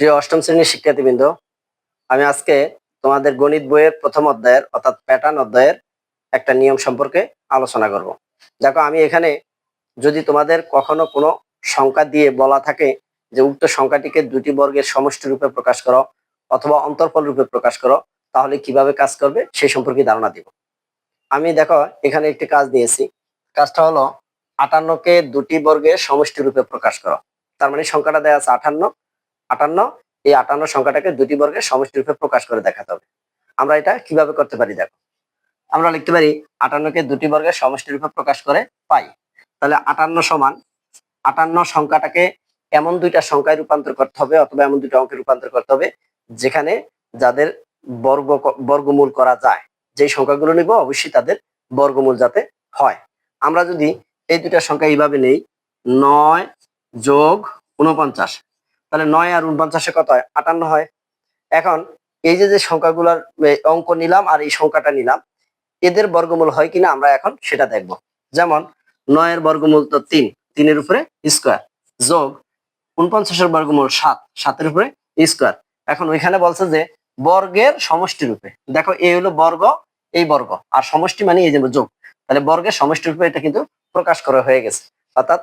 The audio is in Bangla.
প্রিয় অষ্টম শ্রেণির শিক্ষার্থীবৃন্দ, আমি আজকে তোমাদের গণিত বইয়ের প্রথম অধ্যায়ের, অর্থাৎ প্যাটার্ন অধ্যায়ের একটা নিয়ম সম্পর্কে আলোচনা করব। দেখো, আমি এখানে যদি তোমাদের কখনো কোনো সংখ্যা দিয়ে বলা থাকে যে উক্ত সংখ্যাটিকে দুটি বর্গের সমষ্টি রূপে প্রকাশ করো অথবা অন্তর্ফল রূপে প্রকাশ করো, তাহলে কীভাবে কাজ করবে সেই সম্পর্কে ধারণা দিব। আমি দেখো, এখানে একটি কাজ দিয়েছি। কাজটা হলো আটান্নকে দুটি বর্গের সমষ্টি রূপে প্রকাশ করো। তার মানে সংখ্যাটা দেওয়া আছে আটান্ন আটান্ন, এই আটান্ন সংখ্যাটাকে দুটি বর্গের সমষ্টি রূপে প্রকাশ করে দেখাতে হবে। আমরা এটা কীভাবে করতে পারি দেখো। আমরা লিখতে পারি আটান্নকে দুটি বর্গের সমষ্টি রূপে প্রকাশ করে পাই। তাহলে আটান্ন সমান আটান্ন সংখ্যাটাকে এমন দুইটা সংখ্যায় রূপান্তর করতে হবে অথবা এমন দুইটা অঙ্কে রূপান্তর করতে হবে যেখানে যাদের বর্গ বর্গমূল করা যায়। যে সংখ্যাগুলো নিব অবশ্যই তাদের বর্গমূল যাতে হয়। আমরা যদি এই দুইটা সংখ্যা এইভাবে নেই, নয় যোগ উনপঞ্চাশ তাহলে নয় আর উনপঞ্চাশে কত হয়? আটান্ন হয়। এখন এই যে যে সংখ্যাগুলোর অঙ্ক নিলাম আর এই সংখ্যাটা নিলাম, এদের বর্গমূল হয় কিনা আমরা এখন সেটা দেখব। যেমন নয়ের বর্গমূল তো তিন, তিনের উপরে স্কোয়ার। যোগ উনপঞ্চাশের বর্গমূল সাত, সাতের উপরে স্কোয়ার। এখন ওইখানে বলছে যে, বর্গের সমষ্টি রূপে। দেখো, এই হলো বর্গ, এই বর্গ। আর সমষ্টি মানে এই যে, যোগ। তাহলে বর্গের সমষ্টি রূপে এটা কিন্তু প্রকাশ করা হয়ে গেছে। অর্থাৎ